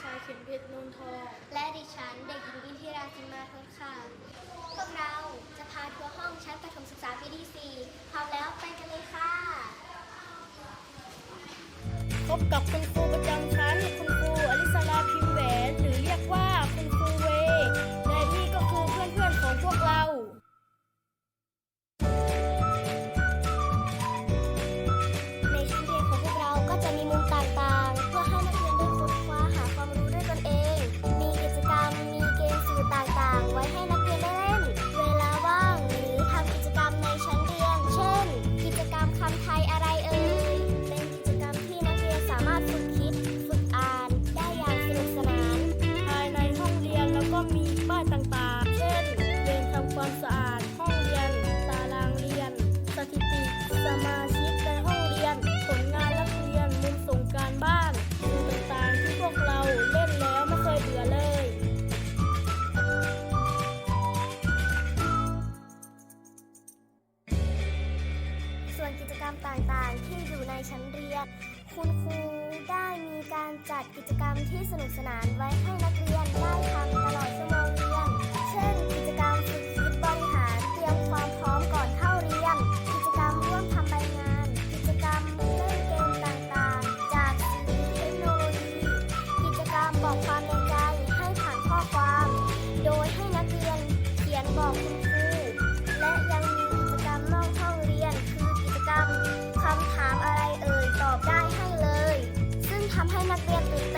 ชายเข็มเพชรนนทอง และดิฉันเด็กหญิงอินทิราจิมมาทศค่ะพวกเราจะพาทัวร์ห้องชั้นประถมศึกษาปีที่ 4 พร้อมแล้วไปกันเลยค่ะ พบกับคุณครูประจำ สมาชิกในห้องเรียน ผลงานนักเรียนมุมส่งการบ้านสิ่งต่างๆที่พวกเราเล่นแล้วไม่เคยเบื่อเลย ส่วนกิจกรรมต่างๆที่อยู่ในชั้นเรียน คุณครูได้มีการจัดกิจกรรมที่สนุกสนานไว้ให้นักเรียนได้ทำ บอกคุณครูและยังมีกิจกรรมนอกห้องเรียน คือกิจกรรมคำถามอะไรเอ่ยตอบได้ให้เลย ซึ่งทำให้นักเรียนตื่นเต้น